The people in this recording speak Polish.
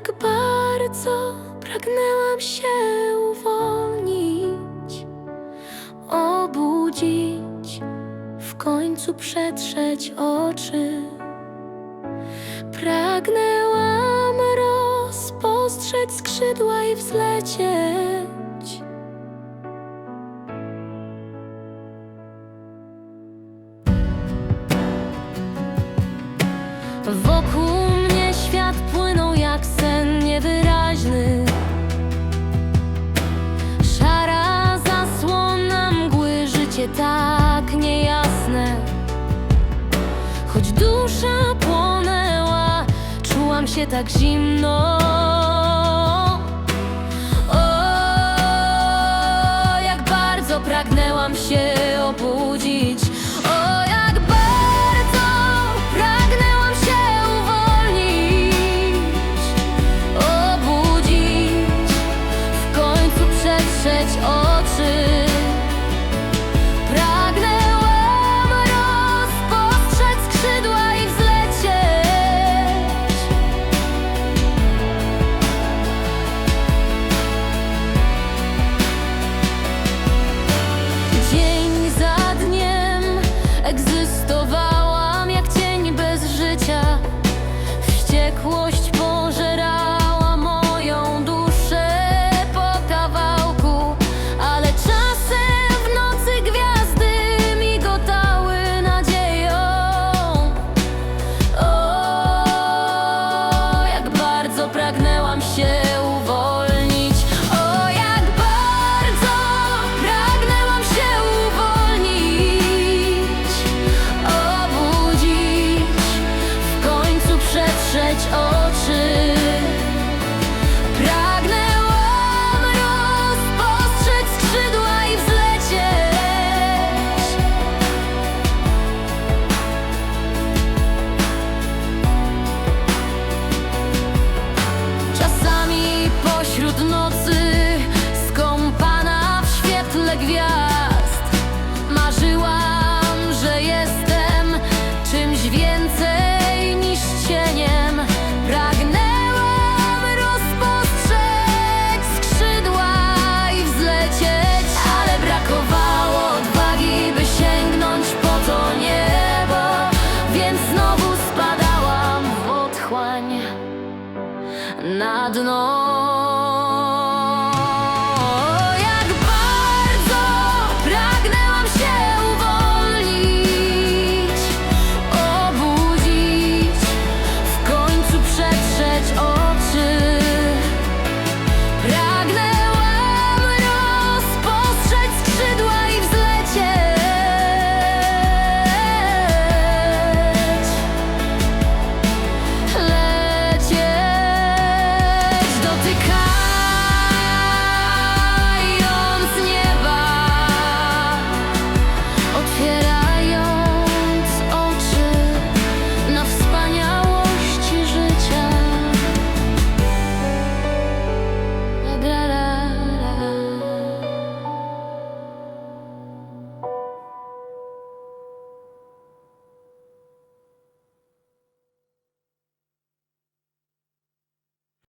Jak bardzo pragnęłam się uwolnić, obudzić, w końcu przetrzeć oczy. Pragnęłam rozpostrzec skrzydła i wzlecieć. Się tak zimno. O, jak bardzo pragnęłam się ずの